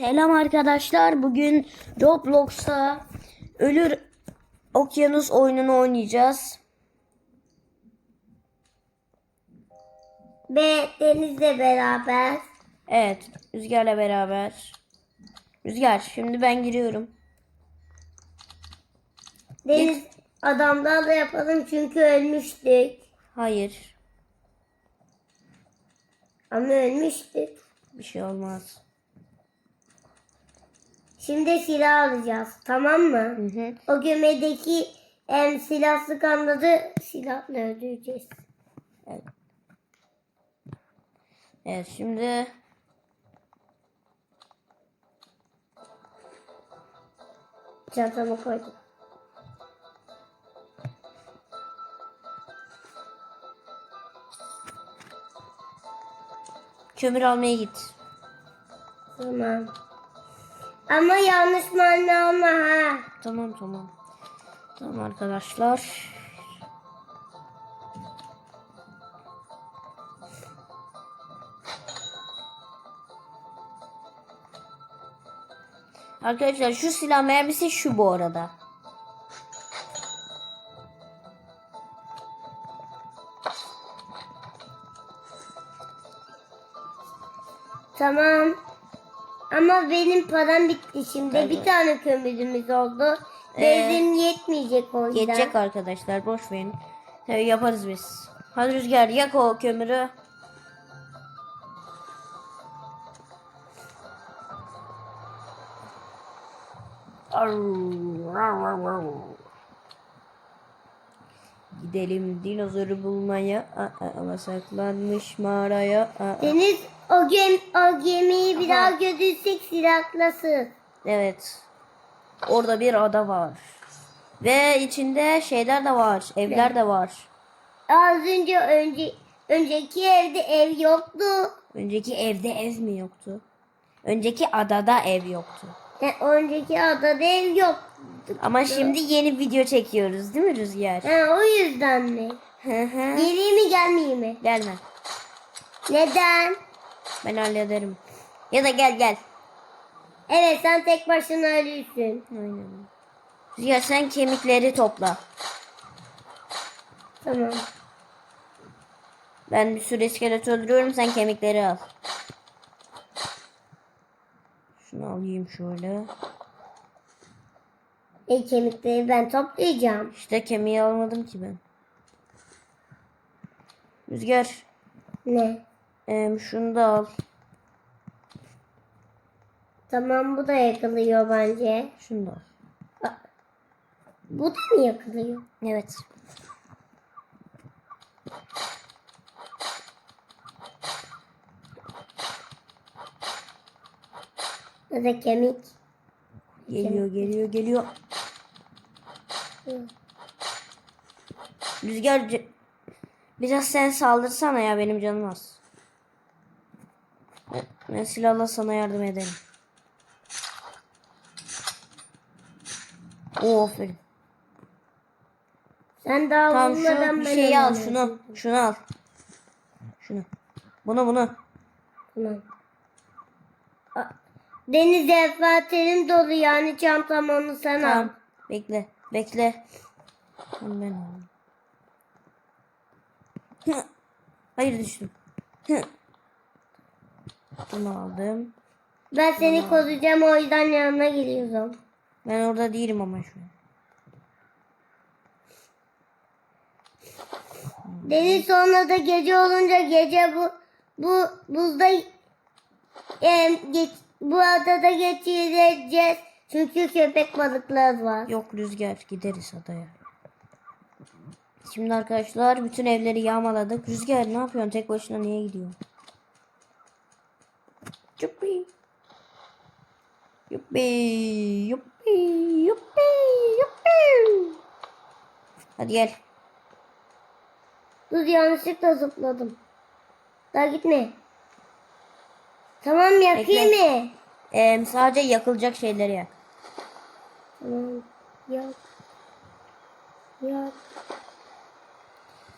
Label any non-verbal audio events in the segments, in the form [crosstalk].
Selam arkadaşlar. Bugün Roblox'ta Ölür Okyanus oyununu oynayacağız. Ve Deniz'le beraber. Evet, Rüzgar'la beraber. Rüzgar, şimdi ben giriyorum. Deniz adamlarla yapalım çünkü ölmüştük. Hayır, Ama ölmüştük. bir şey olmaz. Şimdi silah alacağız. Tamam mı? Hı hı. O gömedeki em, silah sıkanları silahla öldüreceğiz. Evet, şimdi Çantama koydum. kömür almaya git. Tamam. Ama yanlış manna alma ha. Tamam, tamam. Tamam arkadaşlar. Arkadaşlar şu silah mermisi şu bu arada. Tamam. Ama benim param bitti şimdi. Bir tane kömürümüz oldu. Ee, Benzin yetmeyecek o yüzden. Yetecek arkadaşlar boş verin. Tabii yaparız biz. Hadi Rüzgar yak o kömürü. Gidelim dinozoru bulmaya ama saklanmış mağaraya Deniz o, gem, o gemiyi bir daha götürsek silahlasın. Evet. Orada bir ada var. Ve içinde şeyler de var. Evler de var. Az önce önce önceki evde ev yoktu. Önceki evde ev mi yoktu? Önceki adada ev yoktu. Yani önceki adada ev yoktu. Ama şimdi yeni video çekiyoruz değil mi Rüzgar? Ha, o yüzden mi? Geleyim mi gelmeyeyim mi? Gelme. Neden? Ben hallederim. Ya da gel gel. Evet sen tek başına ölürsün. Aynen. Rüzgar sen kemikleri topla. Tamam. Ben bir sürü iskelet öldürüyorum sen kemikleri al. Şunu alayım şöyle. E kemikleri ben toplayacağım. İşte kemiği almadım ki ben. Rüzgar. Ne? Em, şunu da al. Tamam bu da yakılıyor bence. Şunu da al. Bu da mı yakılıyor? Evet. Ya da kemik. Geliyor geliyor geliyor. Hı. Rüzgar biraz sen saldırsana ya benim canım az. Ben, silahla sana yardım ederim. Oo aferin. Sen daha Tamam bulmadan şu ben şeyi al şunu. Şunu al. Şunu. Bunu bunu. Tamam. Deniz envanterim dolu yani çantam onu sen al. Tamam. Bekle. Bekle. Tamam ben. Hayır düştüm. Bunu aldım. Ben seni koruyacağım o yüzden yanına geliyorum. Ben orada değilim ama şu an. Deniz sonra da gece olunca gece bu bu buzda em, geç, bu adada geçireceğiz. Çünkü köpek balıkları var. Yok rüzgar gideriz adaya. Şimdi arkadaşlar bütün evleri yağmaladık. Rüzgar ne yapıyorsun? Tek başına niye gidiyorsun? Yuppi. Yuppi. Yuppi. Yuppi. Yuppi. Hadi gel. Dur yanlışlıkla zıpladım. Daha gitme. Tamam yakayım Bekle. mı? Ee, sadece yakılacak şeyleri yak. Tamam. Yak. Yak.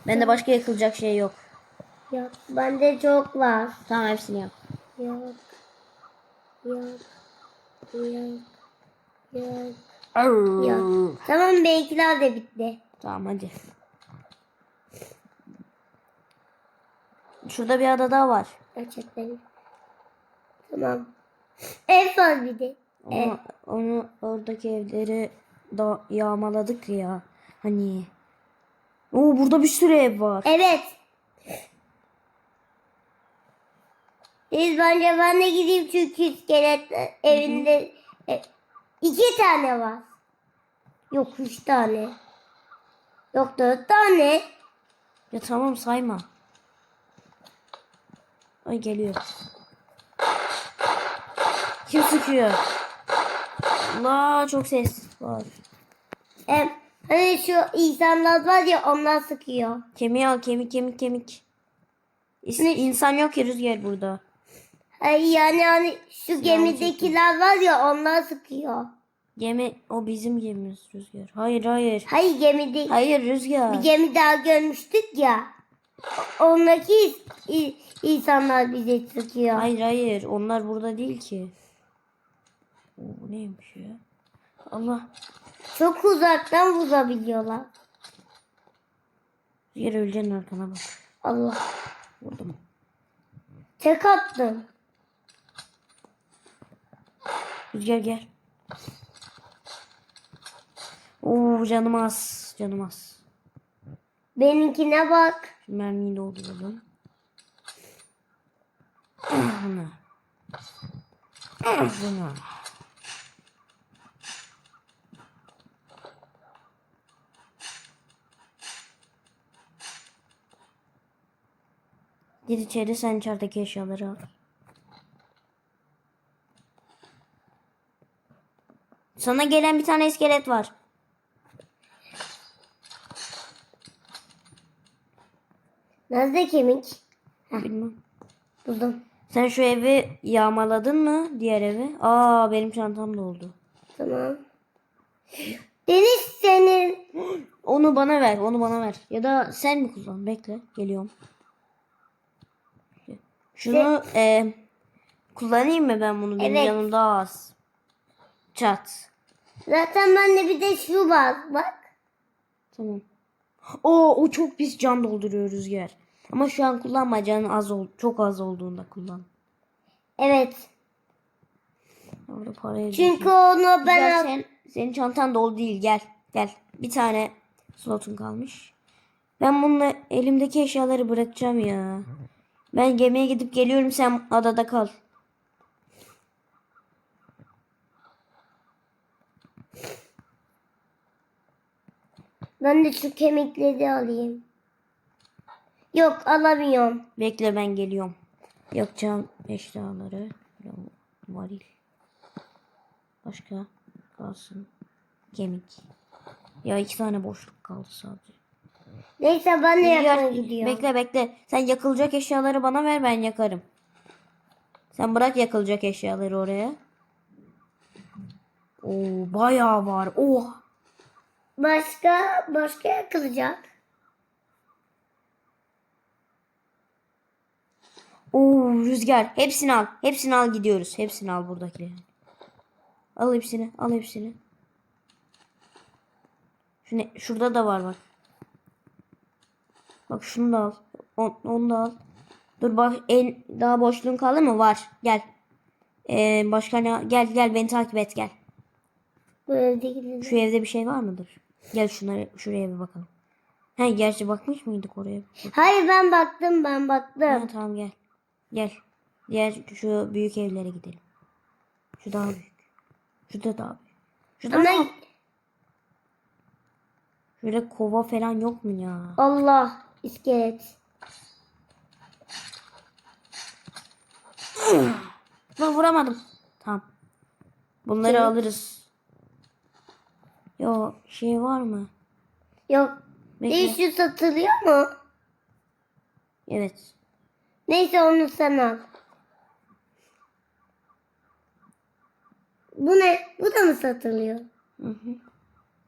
Bende başka yakılacak şey yok. Yak. Bende çok var. Tamam hepsini yap. Yak. Yak. Yok. Arr. Yok. Tamam benimkiler de bitti. Tamam hadi. Şurada bir ada daha var. Gerçekten. Tamam. Ev var bir de. Onu, onu oradaki evleri da yağmaladık ya. Hani. Oo burada bir sürü ev var. Evet. Biz bence ben de gideyim çünkü iskelet evinde e, iki tane var. Yok üç tane. Yok dört tane. Ya tamam sayma. Ay geliyor. Kim sıkıyor? Allah çok ses var. Em, hani şu insanlar var ya onlar sıkıyor. Kemiği al kemik kemik kemik. İs-? İnsan yok ki rüzgar burada. Ay yani hani şu gemidekiler var ya onlar sıkıyor. Gemi o bizim gemimiz rüzgar. Hayır hayır. Hayır gemide Hayır rüzgar. bir gemi daha görmüştük ya. Ondaki insanlar bize sıkıyor. Hayır hayır onlar burada değil ki. Bu neymiş ya? Allah. Çok uzaktan vurabiliyorlar. Rüzgar öleceksin arkana bak. Allah. Vurdum. Tek attım. Rüzgar gel. Oo canım az. Canım az. Benimkine bak. Şu mermiyi dolduralım. Bunu. Bunu. Gir içeri sen içerideki eşyaları al. Sana gelen bir tane iskelet var. Nerede kemik? Bilmem. Buldum. Sen şu evi yağmaladın mı? Diğer evi. Aa benim çantam doldu. Tamam. Deniz senin. Onu bana ver. Onu bana ver. Ya da sen mi kullan? Bekle. Geliyorum. Şunu e, kullanayım mı ben bunu? Benim Evet. yanımda az. Çat. Zaten bende bir de şu var. Bak. Tamam. Oo o çok pis can dolduruyor rüzgar. Ama şu an kullanma canın az ol çok az olduğunda kullan. Evet. Orada parayı Çünkü onu ben al- sen, senin çantan dolu değil gel. Gel. Bir tane slotun kalmış. Ben bununla elimdeki eşyaları bırakacağım ya. Ben gemiye gidip geliyorum sen adada kal. Ben de şu kemikleri alayım. Yok alamıyorum. Bekle ben geliyorum. Yakacağım eşyaları. Varil. Başka kalsın. Kemik. Ya iki tane boşluk kaldı sadece. Neyse ben de Rüzgar, gidiyorum. Bekle bekle. Sen yakılacak eşyaları bana ver ben yakarım. Sen bırak yakılacak eşyaları oraya. Oo bayağı var. Oh. Başka başka yakılacak. Oo rüzgar. Hepsini al. Hepsini al gidiyoruz. Hepsini al buradakileri. Al hepsini. Al hepsini. Şu ne- şurada da var bak. Bak şunu da al. On, onu da al. Dur bak en daha boşluğun kaldı mı? Var. Gel. Ee, başka ne? Gel gel beni takip et gel. Bu evdekileri. Şu evde bir şey var mıdır? Gel şunları şuraya bir bakalım. He gerçi bakmış mıydık oraya? Hayır ben baktım ben baktım. Ha, tamam gel. Gel. Diğer şu büyük evlere gidelim. Şu daha büyük. Şu da daha büyük. Şu da Ama daha... Şöyle kova falan yok mu ya? Allah iskelet. Ben vuramadım. Tamam. Bunları Şey- alırız. Yo şey var mı? Yok. Bekle. Değil şu satılıyor mu? Evet. Neyse onu sen al. Bu ne? Bu da mı satılıyor? Hı hı.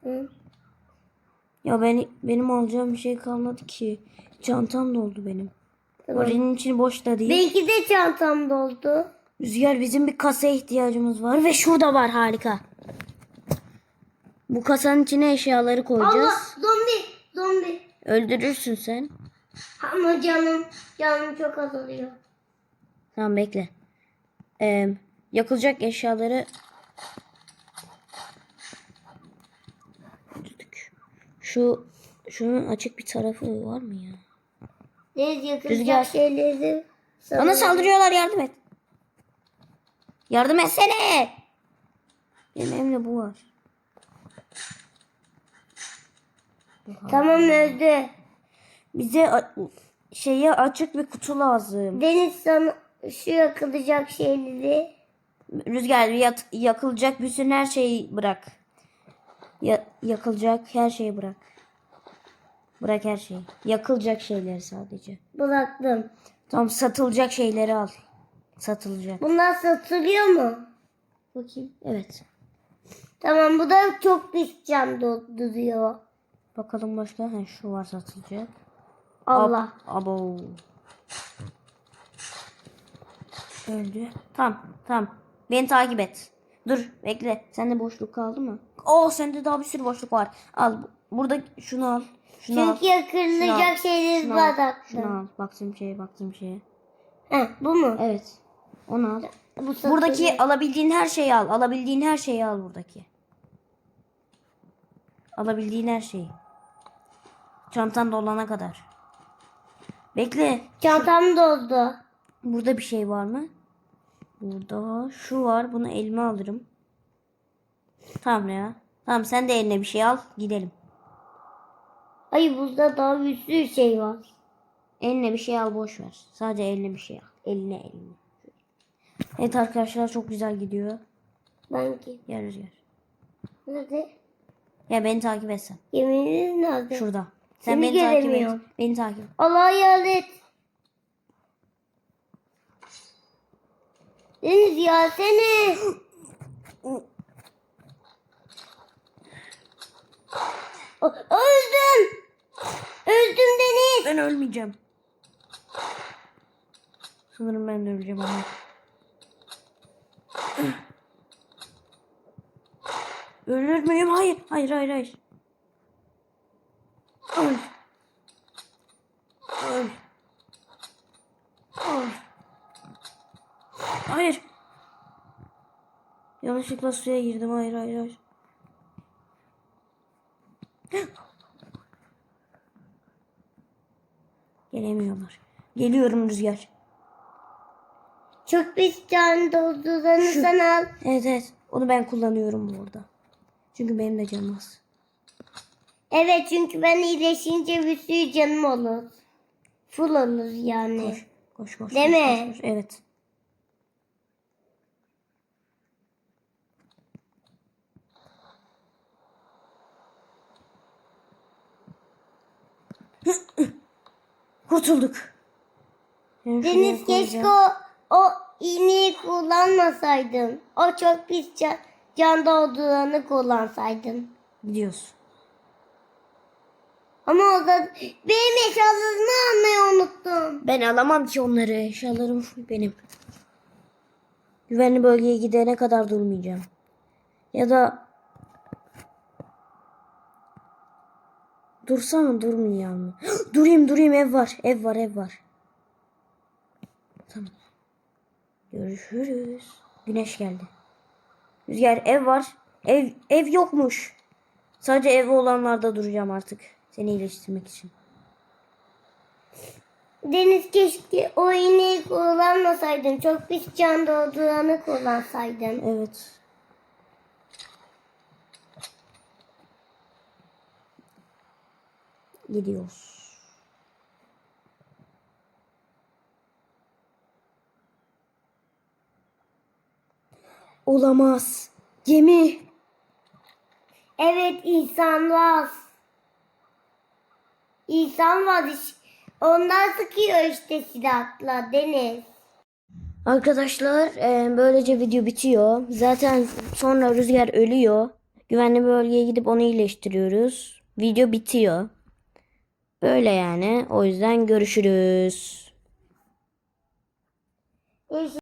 Hı. Ya ben, benim alacağım bir şey kalmadı ki. Çantam doldu benim. Tamam. Oranın içi boş da değil. Belki de çantam doldu. Rüzgar bizim bir kasaya ihtiyacımız var ve şurada var harika. Bu kasanın içine eşyaları Allah koyacağız. zombi zombi. Öldürürsün sen. Ama canım canım çok azalıyor. Tamam bekle. Ee, yakılacak eşyaları şu şunun açık bir tarafı var mı ya? Deniz yakılacak şeyleri. Bana saldırıyorlar yardım et. Yardım etsene. Benim elimde bu var. Tamam öldü. Bize a- şeye açık bir kutu lazım. Deniz sana şu yakılacak şeyleri. Rüzgar yat- yakılacak bütün her şeyi bırak. Ya- yakılacak her şeyi bırak. Bırak her şeyi. Yakılacak şeyleri sadece. Bıraktım. Tamam satılacak şeyleri al. Satılacak. Bunlar satılıyor mu? Bakayım. Evet. Tamam bu da çok pis cam dolduruyor. Bakalım başka. Ha, şu var satılacak. Allah. Ab- abo. Öldü. Tamam. Tamam. Beni takip et. Dur bekle. Sende boşluk kaldı mı? Oo sende daha bir sürü boşluk var. Al. bu- Burada şunu al. Şunu al. Çünkü yakılacak şeyleri Şunu al. Şunu al. Baktığım şeye baktığım şeye. Heh, bu mu? Evet. Onu al. Bu satılıyor. Buradaki alabildiğin her şeyi al. Alabildiğin her şeyi al buradaki. Alabildiğin her şeyi. Çantan dolana kadar. Bekle. Çantam doldu. Burada bir şey var mı? Burada şu var. Bunu elime alırım. Tamam ya. Tamam sen de eline bir şey al. Gidelim. Ay buzda daha bir sürü şey var. Eline bir şey al boş ver. Sadece eline bir şey al. Eline eline. Evet arkadaşlar çok güzel gidiyor. Ben ki. Gel Rüzgar. Nerede? Ya beni takip et sen. Yemininiz nerede? Şurada. Sen Seni beni takip et. göremiyorum. Beni takip et. Allah'a yardım et. Deniz ya seni. Öldüm. Öldüm Deniz. Ben ölmeyeceğim. Sanırım ben de öleceğim ama. Ölür müyüm? Hayır. Hayır hayır hayır. Hayır. Yanlışlıkla suya girdim. Hayır hayır hayır. Gelemiyorlar. Geliyorum Rüzgar. Çok pis can dolduranı sana al. Evet evet. Onu ben kullanıyorum burada. Çünkü benim de canım az. Evet çünkü ben iyileşince bir sürü canım olur. Full olur yani. Koş. Koş koş. Değil koş, mi? koş, koş. Evet. Kurtulduk. Yani Deniz keşke o, o iğneyi kullanmasaydın. O çok pis can, can dolduranı kullansaydın. Gidiyoruz. Ama o da benim eşyalarımı almayı unuttum. Ben alamam ki onları. Eşyalarım benim. Güvenli bölgeye gidene kadar durmayacağım. Ya da Dursam mı durmayacağım [gasps] durayım durayım ev var. Ev var ev var. Tamam. Görüşürüz. Güneş geldi. Rüzgar ev var. Ev ev yokmuş. Sadece ev olanlarda duracağım artık. Seni iyileştirmek için. Deniz keşke o iğneyi kullanmasaydın. Çok pis can dolduranı kullansaydın. Evet. Gidiyoruz. Olamaz. Gemi. Evet insan var. İnsan var. iş- Onlar sıkıyor işte silahla Deniz. Arkadaşlar e, böylece video bitiyor. Zaten sonra Rüzgar ölüyor. Güvenli bölgeye gidip onu iyileştiriyoruz. Video bitiyor. Böyle yani. O yüzden görüşürüz.